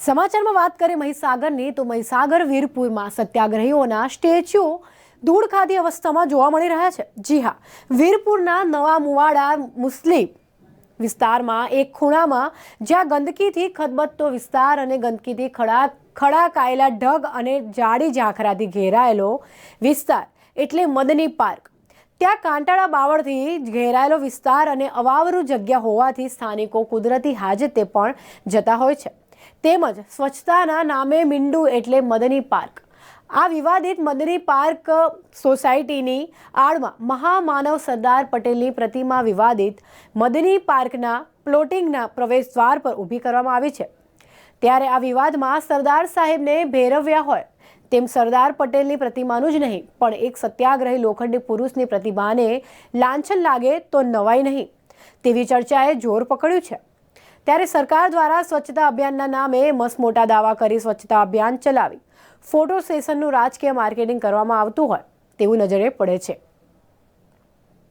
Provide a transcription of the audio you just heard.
સમાચારમાં વાત કરીએ મહીસાગરની, તો મહીસાગર વીરપુરમાં સત્યાગ્રહીઓના સ્ટેચ્યુ ધૂળ ખાધી અવસ્થામાં જોવા મળી રહ્યા છે. જી હા, વીરપુરના નવા મુવાડા મુસ્લિમ વિસ્તારમાં એક ખૂણામાં જ્યાં ગંદકીથી ખદબદતો વિસ્તાર અને ગંદકીથી ખડા ખડાકાયેલા ઢગ અને જાડી ઝાંખરાથી ઘેરાયેલો વિસ્તાર એટલે મદની પાર્ક. ત્યાં કાંટાળા બાવળથી ઘેરાયેલો વિસ્તાર અને અવાવરું જગ્યા હોવાથી સ્થાનિકો કુદરતી હાજતે પણ જતા હોય છે. તેમજ સ્વચ્છતાના નામે મીંડુ એટલે મદની પાર્ક. આ વિવાદિત મદની પાર્ક સોસાયટીની આડમાં મહામાનવ સરદાર પટેલની પ્રતિમા વિવાદિત મદની પાર્કના પ્લોટિંગના પ્રવેશ દ્વાર પર ઊભી કરવામાં આવી છે. ત્યારે આ વિવાદમાં સરદાર સાહેબને ભેરવ્યા હોય તેમ સરદાર પટેલની પ્રતિમાનું જ નહીં, પણ એક સત્યાગ્રહી લોખંડી પુરુષની પ્રતિમાને લાંછન લાગે તો નવાઈ નહીં. તેવી ચર્ચાએ જોર પકડ્યું છે. ત્યારે સરકાર દ્વારા સ્વચ્છતા અભિયાનના નામે મસમોટા દાવા કરી સ્વચ્છતા અભિયાન ચલાવી. ફોટો સેશનનું રાજકીય માર્કેટિંગ કરવામાં આવતું હોય તેવું નજરે પડે છે.